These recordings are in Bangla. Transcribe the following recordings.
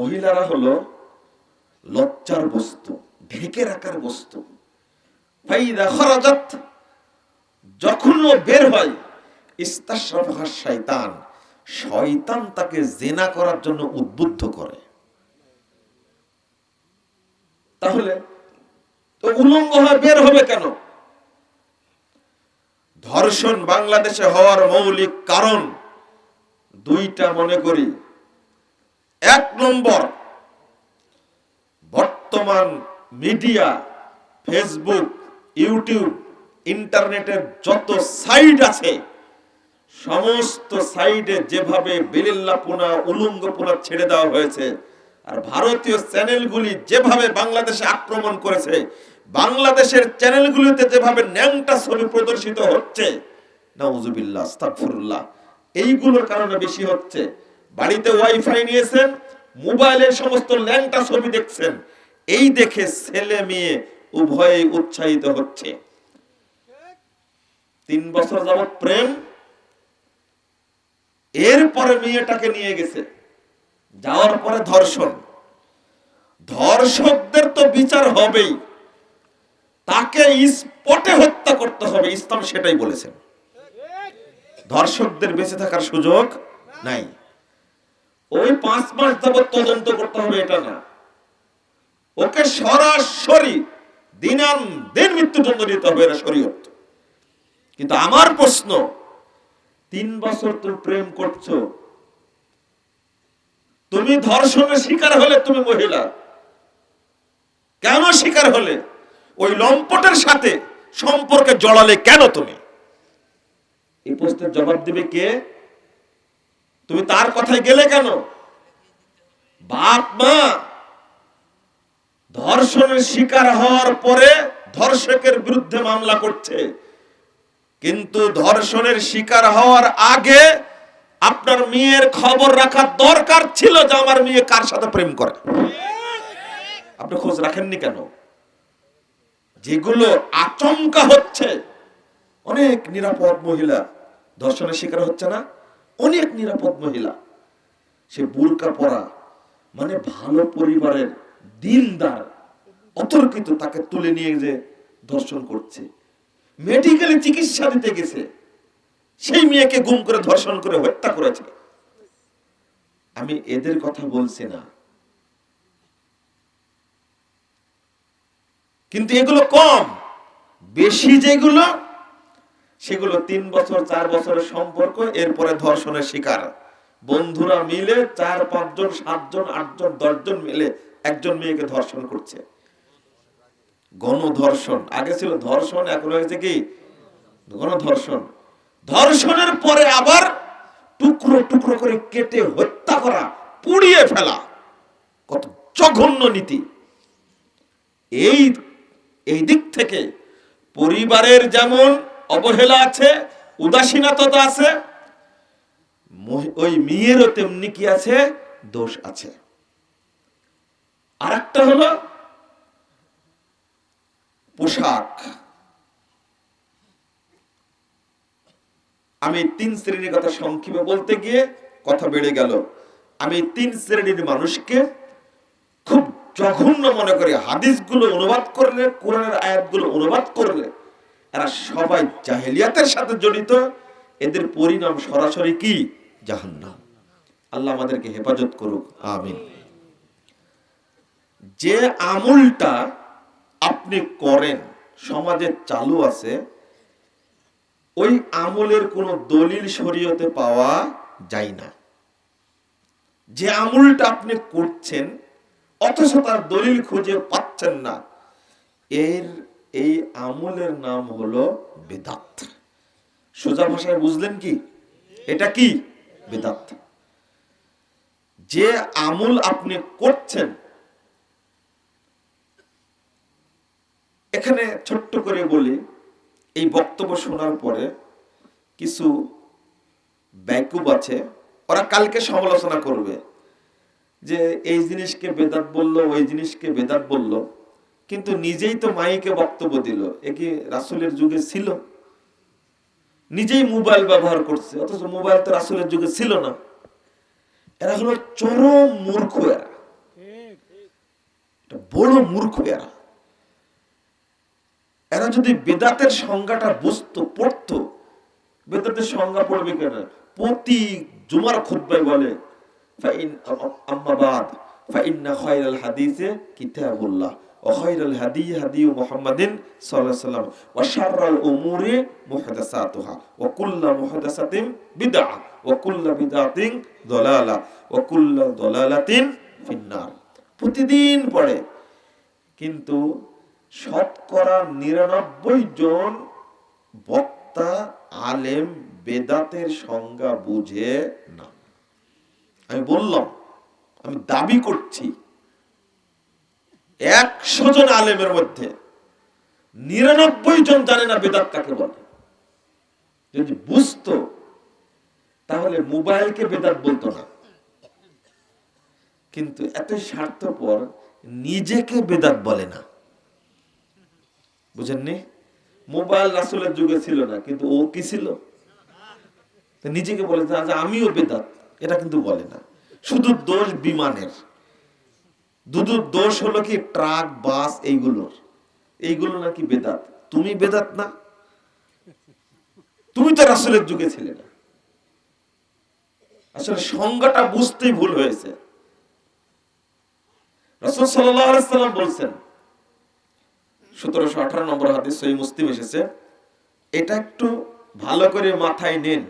মহিলারা হলো লজ্জার বস্তু, ঢেকে রাখার বস্তু। যখন ও বের হয়, ইস্তাশরাফাহা শয়তান শয়তান তাকে জেনা করার জন্য উদ্বুদ্ধ করে। তাহলে তো উলঙ্গ বের হবে কেন? ধর্ষণ বাংলাদেশে হওয়ার মৌলিক কারণ দুইটা মনে করি। এক নম্বর। বর্তমান মিডিয়া, ফেসবুক, ইউটিউব, ইন্টারনেটের যত সাইট আছে, সমস্ত সাইডে যেভাবে বেলিল্লাপোনা উলঙ্গপোনা ছেড়ে দেওয়া হয়েছে, আর ভারতীয় চ্যানেলগুলি যেভাবে বাংলাদেশে আক্রমণ করেছে, বাংলাদেশের চ্যানেলগুলিতে যেভাবে ন্যাংটা ছবি প্রদর্শিত হচ্ছে, নাউজুবিল্লাহ, আস্তাগফিরুল্লাহ, এইগুলোর কারণে বেশি হচ্ছে। বাড়িতে ওয়াইফাই নিয়েছেন মোবাইলে সমস্ত ল্যাংটা ছবি দেখছেন। এই দেখে ছেলে মেয়ে উভয়ে উৎসাহিত হচ্ছে। তিন বছর যাবৎ প্রেম, এরপরে মেয়েটাকে নিয়ে গেছে। যাওয়ার পরে ধর্ষণ। ধর্ষকদের তো বিচার হবেই। তাকে স্পটে হত্যা করতে হবে, ইসলাম সেটাই বলেছেন। ধর্ষকদের বেঁচে থাকার সুযোগ নাই। ওই পাঁচ মাস যাবৎ তদন্ত করতে হবে, এটা না। ওকে সরাসরি দিনান দিন মৃত্যুদণ্ড দিতে হবে, এটা শরীয়ত। কিন্তু আমার প্রশ্ন, তিন বছর তুমি প্রেম করছ। তুমি ধর্ষণের শিকার হলে তুমি মহিলা। কেন শিকার হলে? ওই লম্পটের সাথে সম্পর্কে জড়ালে কেন তুমি? এই প্রশ্নের জবাব দিবে কে? তুমি তার কথায় গেলে কেন? বাপ, মা, ধর্ষণের শিকার হওয়ার পরে ধর্ষকের বিরুদ্ধে মামলা করছে। কিন্তু ধর্ষণের শিকার হওয়ার আগে আপনার মেয়ের খবর রাখা দরকার ছিল যে আমার মেয়ে কার সাথে প্রেম করে। আপনি খোঁজ রাখেননি কেন? যেগুলো আচমকা হচ্ছে, অনেক নিরাপদ মহিলা ধর্ষণের শিকার হচ্ছে না? অনেক নিরাপদ মহিলা। সে বুরকা পরা মানে ভালো পরিবারের দিনদার, অতর্কিত তাকে তুলে নিয়ে যে ধর্ষণ করছে। মেডিকেলে চিকিৎসা দিতে গেছে। সেই মেয়েকে গুম করে, ধর্ষণ করে, হত্যা করেছে। আমি এদের কথা বলছি না। কিন্তু এগুলো কম। বেশি যেগুলো সেগুলো তিন বছর, চার বছরের সম্পর্ক, এরপরে ধর্ষণের শিকার। বন্ধুরা মিলে চার, পাঁচজন, সাতজন, আটজন, দশজন মিলে একজন মেয়েকে ধর্ষণ করছে। গণধর্ষণ। আগে ছিল ধর্ষণ, এখন হয়েছে কি? গণধর্ষণ। ধর্ষণের পরে আবার টুকরো টুকরো করে কেটে হত্যা করা, পুড়িয়ে ফেলা। কত জঘন্য নীতি। এই এই দিক থেকে পরিবারের যেমন অবহেলা আছে উদাসীনতা আছে ওই মেয়েরও তেমনি কি আছে, দোষ আছে। আর একটা হলো পোশাক। আমি তিন শ্রেণির কথা সংক্ষেপে বলতে গিয়ে কথা বেড়ে গেল। আমি তিন শ্রেণির মানুষকে খুব জঘন্য মনে করি। হাদিসগুলো অনুবাদ করলে, কোরআনের আয়াতগুলো অনুবাদ করলে এরা সবাই জাহেলিয়াতের সাথে জড়িত। এদের পরিণাম সরাসরি কি? জাহান্নাম। আল্লাহ আমাদেরকে হেফাজত করুক, আমিন। যে আমুলটা আপনি করেন, সমাজে চালু আছে, ওই আমলের কোনো দলিল শরীয়তে পাওয়া যায় না। যে আমুলটা আপনি করছেন, অথচ তার দলিল খুঁজে পাচ্ছেন না, এর এই আমলের নাম হলো বেদাত। সোজা ভাষায় বুঝলেন কি? এটা কি? বেদাত। যে আমল আপনি করছেন, এখানে ছোট্ট করে বলি, এই বক্তব্য শোনার পরে কিছু ব্যাকুব আছে, ওরা কালকে সমালোচনা করবে যে, এই জিনিসকে বেদাত বলল, ওই জিনিসকে বেদাত বলল। কিন্তু নিজেই তো মাইকে বক্তব্য দিল। এ কি রাসুলের যুগে ছিল? নিজেই মোবাইল ব্যবহার করছে, অথচ মোবাইল তো রাসুলের যুগে ছিল না। এরা হলো চরম মূর্খ এরা। বড় মূর্খ এরা। এরা যদি বেদাতের সংজ্ঞাটা বুঝতো, পড়তো, বেদাতের সংজ্ঞা পড়বে কেন? প্রতি জুমার খুতবায় বলে ফাইন আম্মা বাদ ফাইন্না খায়রাল হাদিসে কিতাবুল্লাহ। ওয়া খায়রাল হাদি হাদি প্রতিদিন পড়ে। কিন্তু শতকরা নিরানব্বই জন বক্তা, আলেম, বেদাতের সংজ্ঞা বুঝে না। আমি বললাম, আমি দাবি করছি একশো জন আলেমের মধ্যে নিরানব্বই জন জানে না বেদাত কাকে বলে। যদি বুঝতো, তাহলে মোবাইলকে বেদাত বলতো না। কিন্তু এত স্বার্থপর নিজেকে বেদাত বলে না। বুঝেননি? মোবাইল রাসুলের যুগে ছিল না, কিন্তু ও কি ছিল? নিজেকে বলে আমিও বেদাত। এটা কিন্তু বলে না। শুধু দোষ বিমানের। দুধু দোষ হলো কি ট্রাক বাস এইগুলোর। এইগুলো নাকি বেদাত। তুমি বেদাত না? তুমি তো রাসুলের যুগে ছিলে না। আসলে সংজ্ঞাটা বুঝতেই ভুল হয়েছে। রাসুল সাল্লাম বলছেন সতেরোশো আঠারো নম্বর হাদিস সই মুসলিম এসেছে এটা একটু ভালো করে মাথায় নেন।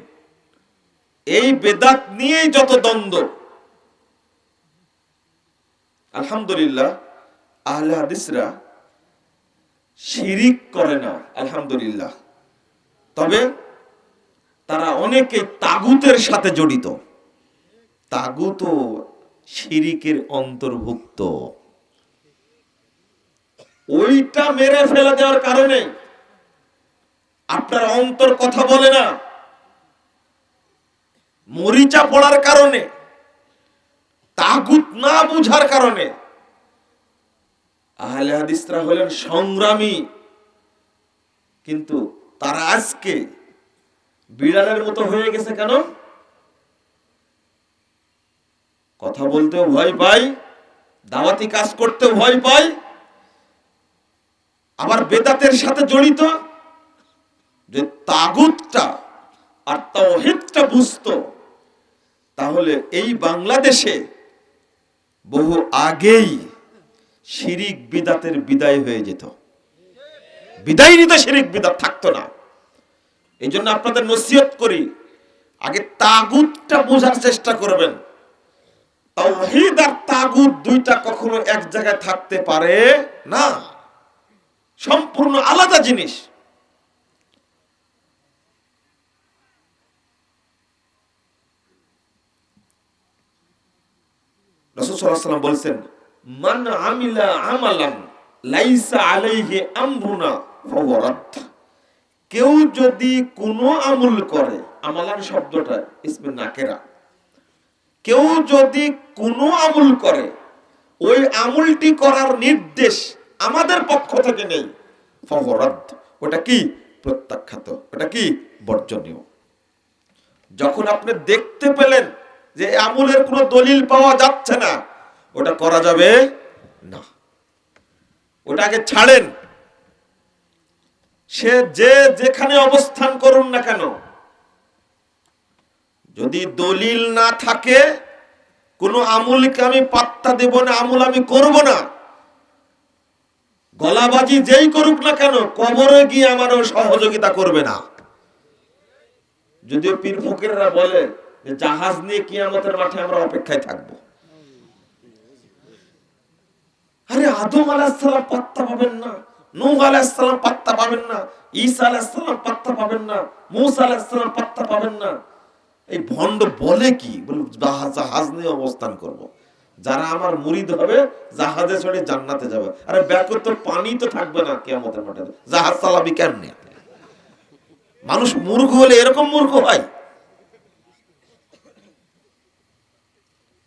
এই বেদাত নিয়েই যত দ্বন্দ্ব আলহামদুলিল্লাহ, আহলে শিরিক করে না, আলহামদুলিল্লাহ। তবে তারা অনেকে তাগুতের সাথে জড়িত। তাগুত শিরিকের অন্তর্ভুক্ত। ওইটা মেরে ফেলে দেওয়ার কারণে আপনার অন্তর কথা বলে না। মরিচা পড়ার কারণে তাগুত না বুঝার কারণে আহলে হাদিসরা হলেন সংগ্রামী। কিন্তু তারা আজকে বিড়ালের মতো হয়ে গেছে কেন? কথা বলতেও ভয় পাই, দাওয়াতি কাজ করতেও ভয় পাই, আবার বেদাতের সাথে জড়িত যে তাগুতটা আর তাওহিদটা বুঝতো, তাহলে এই বাংলাদেশে বহু আগেই শিরিক বিদাতের বিদায় হয়ে যেত। বিদায় নিতে শিরিক বিদাত থাকতো না। এই জন্য আপনাদের নসিহত করি, আগে তাগুতটা বোঝার চেষ্টা করবেন। তাওহীদ আর তাগুত দুইটা কখনো এক জায়গায় থাকতে পারে না। সম্পূর্ণ আলাদা জিনিস। বলেছেন মান আমিলা আমালান লাইসা আলাইহি আমরুনা কেউ যদি কোনো আমল করে, আমালান শব্দটা ইসমে নাকেরা। কেউ যদি কোনো আমল করে, ওই আমলটি করার নির্দেশ আমাদের পক্ষ থেকে নেই ফহরদ ওটা কি? প্রত্যাখ্যাত। ওটা কি? বর্জনীয়। যখন আপনি দেখতে পেলেন যে আমলের কোনো দলিল পাওয়া যাচ্ছে না, ওটা করা যাবে না। ওটাকে ছাড়েন। সে যে যেখানে অবস্থান করুন না কেন, যদি দলিল না থাকে, কোনো আমুলকে আমি পাত্তা দেব না, আমুল আমি করব না। গলাবাজি যেই করুক না কেন, কবরে গিয়ে আমারও সহযোগিতা করবে না। যদিও পীর ফকিররা বলে জাহাজ নিয়ে কিয়ামতের মাঠে আমরা অপেক্ষায় থাকব। আরে আদম আলাহিসাল্লাম পাত্তা পাবেন না, নূহ আলাহিসাল্লাম পাত্তা পাবেন না, ঈসা আলাহিসাল্লাম পাত্তা পাবেন না, মুসা আলাহিসাল্লাম পাত্তা পাবেন না। এই ভণ্ড বলে কি? জাহাজ জাহাজ নিয়ে অবস্থান করব। যারা আমার মুরিদ হবে, জাহাজে চড়ে জান্নাতে যাবে। আরে ব্যাকর তো পানি তো থাকবে না কেয়ামতের মাঠে। জাহাজ চালাবি কেমনে? মানুষ মূর্খ হলে এরকম মূর্খ হয়?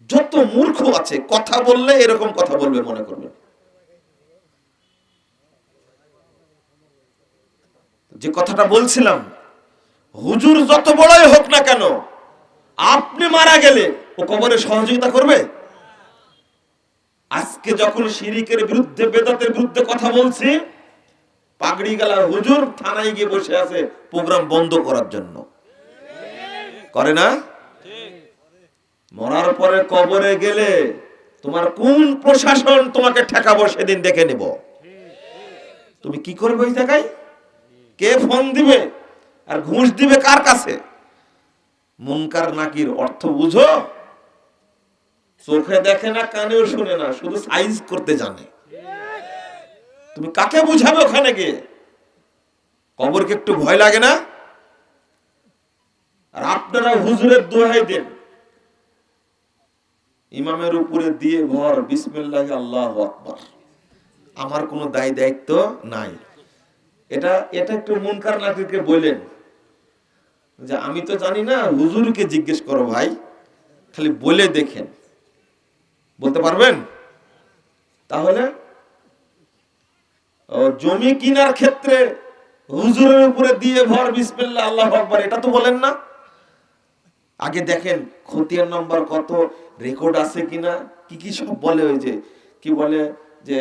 যত মূর্খ আছে, কথা বললে এরকম কথা বলবে মনে করবে। যে কথাটা বলছিলাম, হুজুর যত বড়ই হোক না কেন, আপনি মারা গেলে ও কবরে সহযোগিতা করবে? আজকে যখন শিরিকের বিরুদ্ধে, বেদাতের বিরুদ্ধে কথা বলছি, পাগড়ি গেলা হুজুর, থানায় গিয়ে বসে আছে প্রোগ্রাম বন্ধ করার জন্য। করে না? মরার পরে কবরে গেলে তোমার কোন প্রশাসন তোমাকে ঠেকাবো সেদিন দেখে নেব। তুমি কি করবে ওই জায়গায়? কে ফোন দিবে? আর ঘুষ দিবে কার কাছে? মুনকার নাকির অর্থ বুঝো? চোখে দেখে না, কানেও শুনে না, শুধু সাইজ করতে জানে। তুমি কাকে বুঝাবে ওখানে গিয়ে? কবরকে একটু ভয় লাগে না? আর আপনারা হুজুরের দোহাই দেন। ইমামের উপরে দিয়ে ভর বিসমিল্লাহ আল্লাহ আকবার। আমার কোনো দায় দায়িত্ব নাই। এটা এটা একটু মুনকার নাকিরকে বললেন যে আমি তো জানি না, হুজুরকে জিজ্ঞেস করো ভাই, খালি বলে দেখেন। বলতে পারবেন? তাহলে জমি কিনার ক্ষেত্রে হুজুরের উপরে দিয়ে ভর বিসমিল্লাহ আল্লাহ আকবার, এটা তো বলেন না। আগে দেখেন খতিয়ান নাম্বার কত রেকর্ড আছে কিনা, কি কি সব বলে ওই যে, কি বলে যে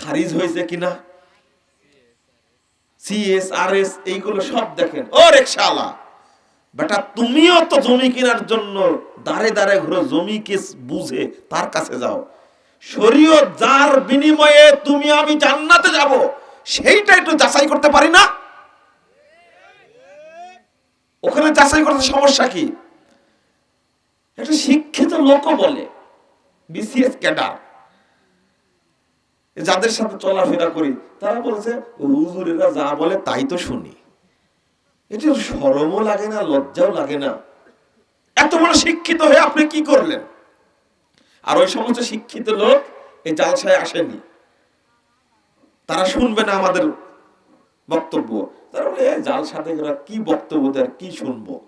খারিজ হয়েছে কিনা? সিএস আর এস এইগুলো সব দেখেন। ও রিক্সাওয়ালা বেটা, তুমিও তো জমি কেনার জন্য দাঁড়ে দাঁড়ে ঘুরে, জমি কেস বুঝে তার কাছে যাও। শরীয়ত যার বিনিময়ে তুমি আমি জান্নাতে যাব, সেইটা একটু যাচাই করতে পারি না? ওখানে যাচাই করতে সমস্যা কি? একটা শিক্ষিত লোক বলে বিসিএস ক্যাডার। যাদের সাথে চলাফেরা করি তারা বলছে হুজুরেরা যা বলে তাই তো শুনি। এটা সরমও লাগে না লজ্জাও লাগে না। এত বড় শিক্ষিত হয়ে আপনি কি করলেন? আর ওই সমস্ত শিক্ষিত লোক এই জালসায় আসেনি। তারা শুনবে না আমাদের বক্তব্য। তারা বলে "এ, জালসাতে ওরা কি বক্তব্য দেয় কি শুনব?